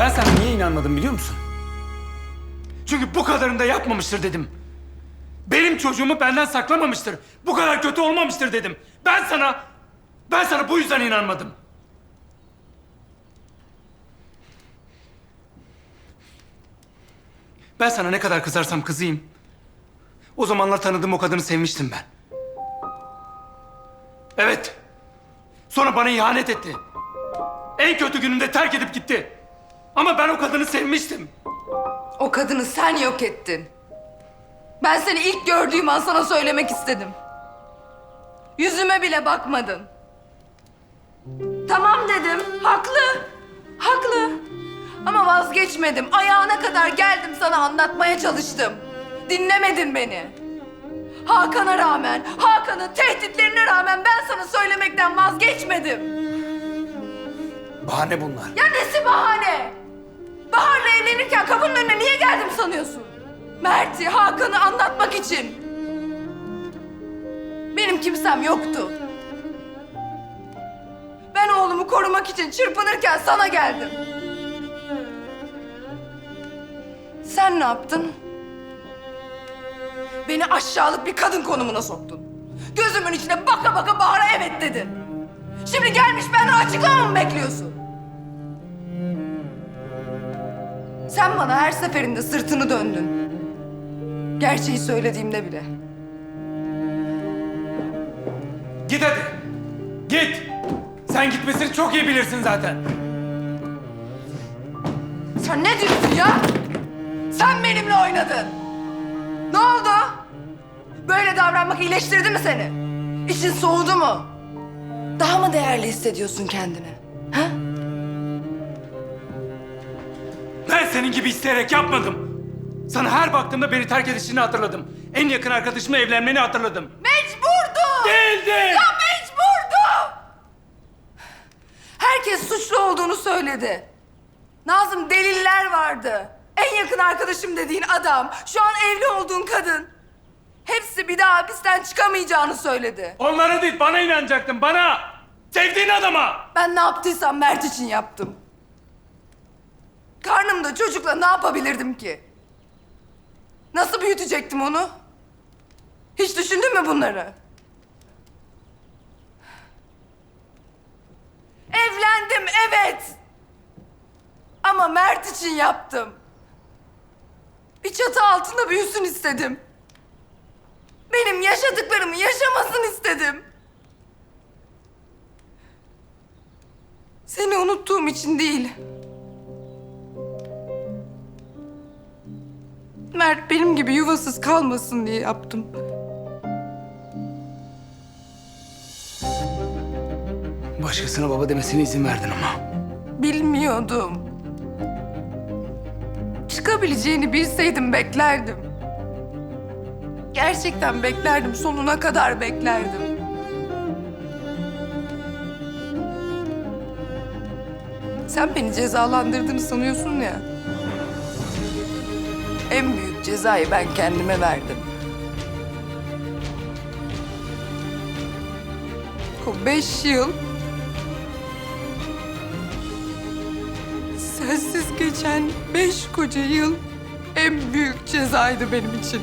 Ben sana niye inanmadım biliyor musun? Çünkü bu kadarını da yapmamıştır dedim. Benim çocuğumu benden saklamamıştır. Bu kadar kötü olmamıştır dedim. Ben sana, ben sana bu yüzden inanmadım. Ben sana ne kadar kızarsam kızayım. O zamanlar tanıdığım o kadını sevmiştim ben. Evet. Sonra bana ihanet etti. En kötü günümde terk edip gitti. Ama ben o kadını sevmiştim. O kadını sen yok ettin. Ben seni ilk gördüğüm an sana söylemek istedim. Yüzüme bile bakmadın. Tamam dedim. Haklı. Haklı. Ama vazgeçmedim. Ayağına kadar geldim sana anlatmaya çalıştım. Dinlemedin beni. Hakan'a rağmen, Hakan'ın tehditlerine rağmen ben sana söylemekten vazgeçmedim. Bahane bunlar. Ya nesi bahane? Bahar'la evlenirken kapının önüne niye geldim sanıyorsun? Mert'i, Hakan'ı anlatmak için. Benim kimsem yoktu. Ben oğlumu korumak için çırpınırken sana geldim. Sen ne yaptın? Beni aşağılık bir kadın konumuna soktun. Gözümün içine baka baka Bahar'a evet dedin. Şimdi gelmiş benden açıklama mı bekliyorsun? Sen bana her seferinde sırtını döndün. Gerçeği söylediğimde bile. Git hadi. Git. Sen gitmesini çok iyi bilirsin zaten. Sen ne diyorsun ya? Sen benimle oynadın. Ne oldu? Böyle davranmak iyileştirdi mi seni? İçin soğudu mu? Daha mı değerli hissediyorsun kendini? Ha? Senin gibi isteyerek yapmadım. Sana her baktığımda beni terk edişini hatırladım. En yakın arkadaşımla evlenmeni hatırladım. Mecburdu! Değildin. Ya mecburdu! Herkes suçlu olduğunu söyledi. Nazım deliller vardı. En yakın arkadaşım dediğin adam, şu an evli olduğun kadın. Hepsi bir daha hapisten çıkamayacağını söyledi. Onlara değil bana inanacaktın bana. Sevdiğin adama. Ben ne yaptıysam Mert için yaptım. Karnımda çocukla ne yapabilirdim ki? Nasıl büyütecektim onu? Hiç düşündün mü bunları? Evlendim evet. Ama Mert için yaptım. Bir çatı altında büyüsün istedim. Benim yaşadıklarımı yaşamasın istedim. Seni unuttuğum için değil. Mert benim gibi yuvasız kalmasın diye yaptım. Başkasına baba demesine izin verdin ama. Bilmiyordum. Çıkabileceğini bilseydim beklerdim. Gerçekten beklerdim, sonuna kadar beklerdim. Sen beni cezalandırdığını sanıyorsun ya. En büyük cezayı ben kendime verdim. O beş yıl Sensiz geçen beş koca yıl en büyük cezaydı benim için.